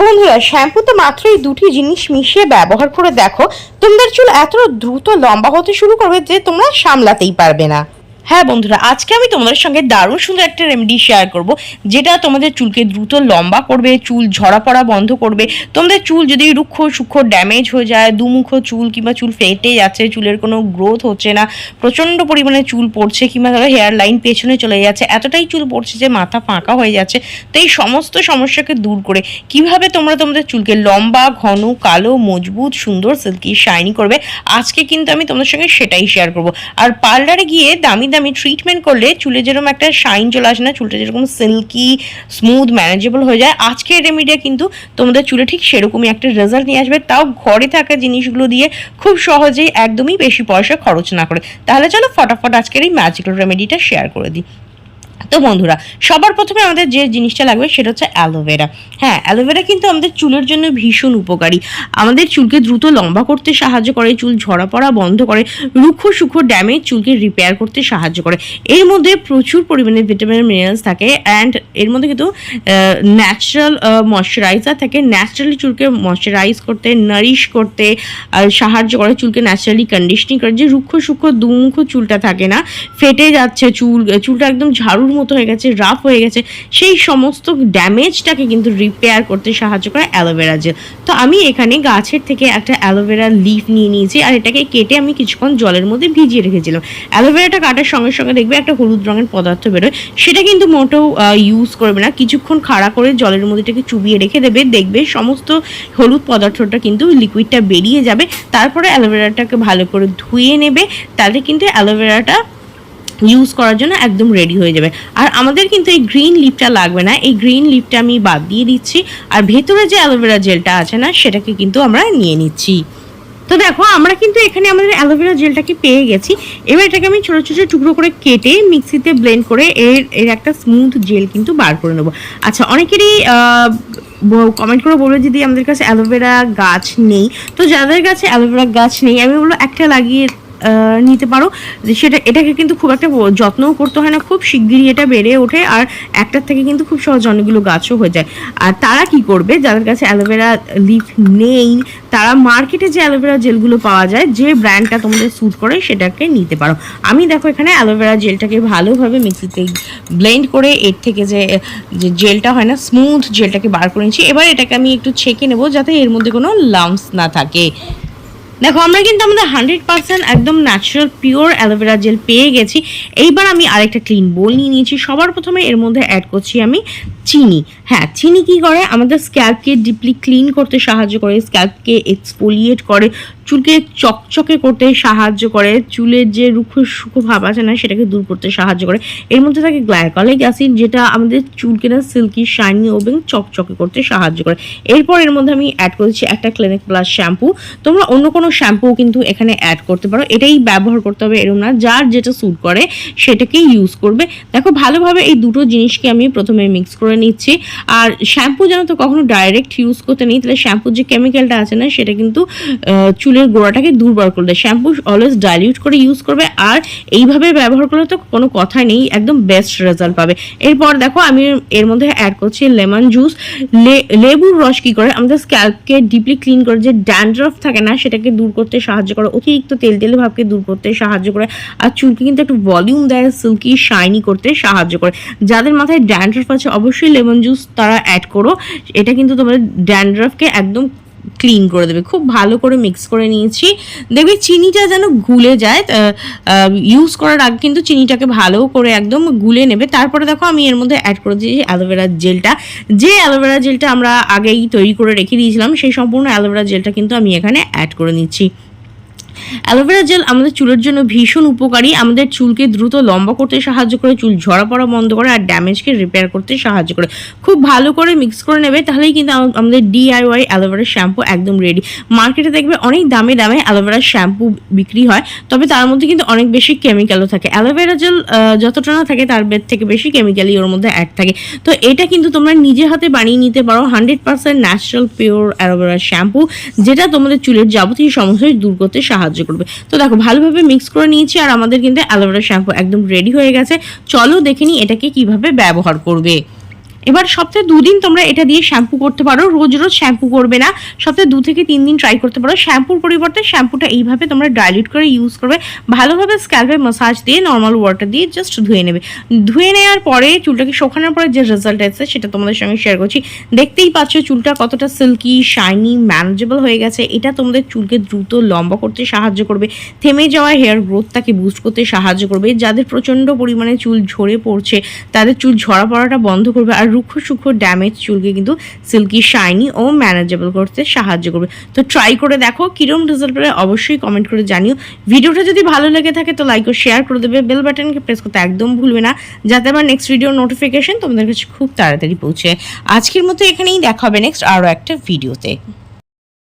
বন্ধুরা শ্যাম্পুতে মাত্র এই দুটি জিনিস মিশিয়ে ব্যবহার করে দেখো। তোমাদের চুল এত দ্রুত লম্বা হতে শুরু করবে যে তোমরা সামলাতেই পারবে না। হ্যাঁ বন্ধুরা, আজকে আমি তোমাদের সঙ্গে দারুণ সুন্দর একটা রেমেডি শেয়ার করব, যেটা তোমাদের চুলকে দ্রুত লম্বা করবে, চুল ঝরা পড়া বন্ধ করবে। তোমাদের চুল যদি রুক্ষ সূক্ষ্ম ড্যামেজ হয়ে যায়, দুমুখো চুল কিংবা চুল ফেটে যাচ্ছে, চুলের কোনো গ্রোথ হচ্ছে না, প্রচণ্ড পরিমাণে চুল পড়ছে কিংবা ধরো হেয়ার লাইন পেছনে চলে যাচ্ছে, এতটাই চুল পড়ছে যে মাথা ফাঁকা হয়ে যাচ্ছে, তো এই সমস্ত সমস্যাকে দূর করে কীভাবে তোমরা তোমাদের চুলকে লম্বা, ঘন, কালো, মজবুত, সুন্দর সিল্কি শাইনি করবে, আজকে কিন্তু আমি তোমাদের সঙ্গে সেটাই শেয়ার করব। আর পার্লারে গিয়ে দামি দামি ট্রিটমেন্ট করলে চুলে যেরকম একটা শাইন চলে আসে না, চুলটা যেরকম সিল্কি স্মুথ ম্যানেজেবল হয়ে যায়, আজকের রেমিডিয়া কিন্তু তোমাদের চুলে ঠিক সেরকমই একটা রেজাল্ট নিয়ে আসবে। তাও ঘরে থাকা জিনিসগুলো দিয়ে খুব সহজেই একদমই বেশি পয়সা খরচ না করে। তাহলে চলো ফটাফট আজকের এই ম্যাজিক্যাল রেমেডিটা শেয়ার করে দিই। তো বন্ধুরা, সবার প্রথমে আমাদের যে জিনিসটা লাগবে সেটা হচ্ছে অ্যালোভেরা হ্যাঁ অ্যালোভেরা কিন্তু আমাদের চুলের জন্য ভীষণ উপকারী। আমাদের চুলকে দ্রুত লম্বা করতে সাহায্য করে, চুল ঝরা পড়া বন্ধ করে, রুক্ষ সুক্ষ ড্যামেজ চুলকে রিপেয়ার করতে সাহায্য করে। এর মধ্যে প্রচুর পরিমাণে ভিটামিন মিনারেলস থাকে অ্যান্ড এর মধ্যে কিন্তু ন্যাচারাল ময়শ্চারাইজার থাকে। ন্যাচারালি চুলকে ময়শ্চারাইজ করতে নারিশ করতে সাহায্য করে চুলকে ন্যাচারালি কন্ডিশনিং করে। যে রুক্ষ সূক্ষ্ম দুমুখ চুলটা থাকে না, ফেটে যাচ্ছে চুল, চুলটা একদম ঝাড়ুর মতো হয়ে গেছে রাফ হয়ে গেছে, সেই সমস্ত ড্যামেজটাকে কিন্তু রিপেয়ার করতে সাহায্য করে অ্যালোভেরা জেল তো আমি এখানে গাছের থেকে একটা অ্যালোভেরা লিফ নিয়ে নিয়েছি আর এটাকে কেটে আমি কিছুক্ষণ জলের মধ্যে ভিজিয়ে রেখেছিলাম। অ্যালোভেরাটা কাটার সঙ্গে সঙ্গে দেখবে একটা হলুদ রঙের পদার্থ বেরোয়, সেটা কিন্তু মোটেও ইউজ করবে না। কিছুক্ষণ খাড়া করে জলের মধ্যে এটাকে চুবিয়ে রেখে দেবে, দেখবে সমস্ত হলুদ পদার্থটা কিন্তু লিকুইডটা বেরিয়ে যাবে, তারপরে অ্যালোভেরাটাকে ভালো করে ধুয়ে নেবে, তাহলে কিন্তু অ্যালোভেরাটা ইউজ করার জন্য একদম রেডি হয়ে যাবে। আর আমাদের কিন্তু এই গ্রিন লিপটা লাগবে না। এই গ্রিন লিপটা আমি বাদ দিয়ে দিচ্ছি। আর ভেতরে যে অ্যালোভেরা জেলটা আছে না, সেটাকে কিন্তু আমরা নিয়ে নিচ্ছি। তো দেখো, আমরা কিন্তু এখানে আমাদের অ্যালোভেরা জেলটাকে পেয়ে গেছি। এবার এটাকে আমি ছোটো ছোটো টুকরো করে কেটে মিক্সিতে ব্লেন্ড করে এর এর একটা স্মুথ জেল কিন্তু বার করে নেব। আচ্ছা অনেকেরই কমেন্ট করে বলবে যদি আমাদের কাছে অ্যালোভেরা গাছ নেই। তো যাদের কাছে অ্যালোভেরা গাছ নেই, আমি বলব একটা লাগিয়ে নিতে পারো। সেটা, এটাকে কিন্তু খুব একটা যত্নও করতে হয় না, খুব শিগগিরই এটা বেড়ে ওঠে আর একটার থেকে কিন্তু খুব সহজ অনেকগুলো গাছও হয়ে যায়। আর তারা কি করবে? যাদের কাছে অ্যালোভেরা লিফ নেই, তারা মার্কেটে যে অ্যালোভেরা জেলগুলো পাওয়া যায়, যে ব্র্যান্ডটা তোমাদের স্যুট করে সেটাকে নিতে পারো। আমি দেখো এখানে অ্যালোভেরা জেলটাকে ভালোভাবে মিক্সিতে ব্লেন্ড করে এর থেকে যে যে জেলটা হয় না স্মুথ জেলটাকে বার করে নিচ্ছি। এবার এটাকে আমি একটু ছেঁকে নেব যাতে এর মধ্যে কোনো লাম্পস না থাকে। দেখো, আমরা কিন্তু আমাদের হান্ড্রেড পার্সেন্ট একদম natural pure aloe vera gel পেয়ে গেছি। এইবার আমি আরেকটা ক্লিন বোল নিয়ে নিয়েছি। সবার প্রথমে এর মধ্যে অ্যাড করছি আমি চিনি। হ্যাঁ চিনি কি করে? আমাদের স্ক্যাল্পকে ডিপলি ক্লিন করতে সাহায্য করে স্ক্যাল্পকে এক্সফোলিয়েট করে, চুলকে চকচকে করতে সাহায্য করে, চুলের যে রুক্ষ সুখো ভাব আছে না, সেটাকে দূর করতে সাহায্য করে। এর মধ্যে থাকে গ্লাইকলিক অ্যাসিড যেটা আমাদের চুলকে না সিল্কি শাইনি এবং চকচকে করতে সাহায্য করে। এরপর এর মধ্যে আমি অ্যাড করেছি একটা ক্লিনিক প্লাস শ্যাম্পু তোমরা অন্য কোনো শ্যাম্পু কিন্তু এখানে অ্যাড করতে পারো। এটাই ব্যবহার করতে হবে এরম না, যার যেটা স্যুট করে, সেটাকেই ইউজ করবে। দেখো, ভালোভাবে এই দুটো জিনিসকে আমি প্রথমে মিক্স করে নিচ্ছি। আর শ্যাম্পু যেন তো কখনো ডাইরেক্ট ইউজ করতে নেই, তাহলে শ্যাম্পুর যে কেমিক্যালটা আছে না, সেটা কিন্তু চুলের গোড়াটাকে দুর্বল করে দেয়। শ্যাম্পু অলওয়েজ ডাইলিউট করে ইউজ করবে, আর এইভাবে ব্যবহার করলে তো কোনো কথাই নেই, একদম বেস্ট রেজাল্ট পাবে। এরপর দেখো, আমি এর মধ্যে অ্যাড করছি লেমন জুস লেবুর রস কি করে? আমাদের স্ক্যাল্পকে ডিপলি ক্লিন করে, যে ড্যান্ড্রফ থাকে না, সেটাকে দূর করতে সাহায্য করে, অতিরিক্ত তেল তেলে ভাবকে দূর করতে সাহায্য করে, আর চুলকে কিন্তু একটু ভলিউম দেয় সিল্কি শাইনি করতে সাহায্য করে। যাদের মাথায় ড্যান্ড্রফ আছে, অবশ্যই লেমন জুস তারা অ্যাড করো, এটা কিন্তু তোমাদের ড্যান্ড্রফকে একদম ক্লিন করে দেবে। খুব ভালো করে মিক্স করে নিয়েছি। দেখবে চিনিটা যেন গুলে যায় ইউজ করার আগে কিন্তু চিনিটাকে ভালো করে একদম গুলে নেবে। তারপরে দেখো আমি এর মধ্যে অ্যাড করে দিয়েছি অ্যালোভেরার জেলটা যে অ্যালোভেরা জেলটা আমরা আগেই তৈরি করে রেখে দিয়েছিলাম, সেই সম্পূর্ণ অ্যালোভেরা জেলটা কিন্তু আমি এখানে অ্যাড করে নিচ্ছি। অ্যালোভেরা জেল আমাদের চুলের জন্য ভীষণ উপকারী। আমাদের চুলকে দ্রুত লম্বা করতে সাহায্য করে, চুল ঝরা পড়া বন্ধ করে আর ড্যামেজকে রিপেয়ার করতে সাহায্য করে। খুব ভালো করে মিক্স করে নেবে, তাহলেই কিন্তু আমাদের ডিআইওয়াই অ্যালোভেরা শ্যাম্পু একদম রেডি মার্কেটে দেখবে অনেক দামে দামে অ্যালোভেরা শ্যাম্পু বিক্রি হয়, তবে তার মধ্যে কিন্তু অনেক বেশি কেমিক্যালও থাকে। অ্যালোভেরা জেল যতটা না থাকে তার বের থেকে বেশি কেমিক্যালই ওর মধ্যে অ্যাড থাকে। তো এটা কিন্তু তোমরা নিজে হাতে বানিয়ে নিতে পারো। Hundred percent natural pure aloe vera shampoo, যেটা তোমাদের চুলের যাবতীয় সমস্যায় দূর করতে সাহায্য করবে। তো দেখো, ভালোভাবে মিক্স করে নিয়েছি আর আমাদের কিন্তু অ্যালোভেরা শ্যাম্পু একদম রেডি হয়ে গেছে। চলো দেখে এটাকে কীভাবে ব্যবহার করবে। এবার সপ্তাহে দুদিন তোমরা এটা দিয়ে শ্যাম্পু করতে পারো। রোজ রোজ শ্যাম্পু করবে না। সপ্তাহে দু থেকে তিন দিন ট্রাই করতে পারো। শ্যাম্পুর পরিবর্তে শ্যাম্পুটা এইভাবে তোমরা ডাইলিউট করে ইউজ করবে। ভালোভাবে স্ক্যাল্পে মাসাজ দিয়ে নর্মাল ওয়াটার দিয়ে জাস্ট ধুয়ে নেবে। ধুয়ে নেওয়ার পরে চুলটাকে শোকানোর পরে যে রেজাল্ট এসেছে সেটা তোমাদের সঙ্গে শেয়ার করছি। দেখতেই পাচ্ছ চুলটা কতটা সিল্কি শাইনি ম্যানেজেবল হয়ে গেছে। এটা তোমাদের চুলকে দ্রুত লম্বা করতে সাহায্য করবে। থেমে যাওয়া হেয়ার গ্রোথটাকে বুস্ট করতে সাহায্য করবে। যাদের প্রচণ্ড পরিমাণে চুল ঝরে পড়ছে, তাদের চুল ঝরা পড়াটা বন্ধ করবে। আর রুক্ষ সুখ ড্যামেজ চুলকে কিন্তু সিল্কি শাইনি ও ম্যানেজেবল করতে সাহায্য করবে। তো ট্রাই করে দেখো, কিরম রেজাল্ট পেলে অবশ্যই কমেন্ট করে জানিও। ভিডিওটা যদি ভালো লেগে থাকে তো লাইক ও শেয়ার করে দেবে। বেল বাটনকে প্রেস করতে একদম ভুলবে না, যাতে আমার নেক্সট ভিডিও নোটিফিকেশন তোমাদের কাছে খুব তাড়াতাড়ি পৌঁছে। আজকের মতো এখানেই দেখা হবে নেক্সট আরও একটা ভিডিওতে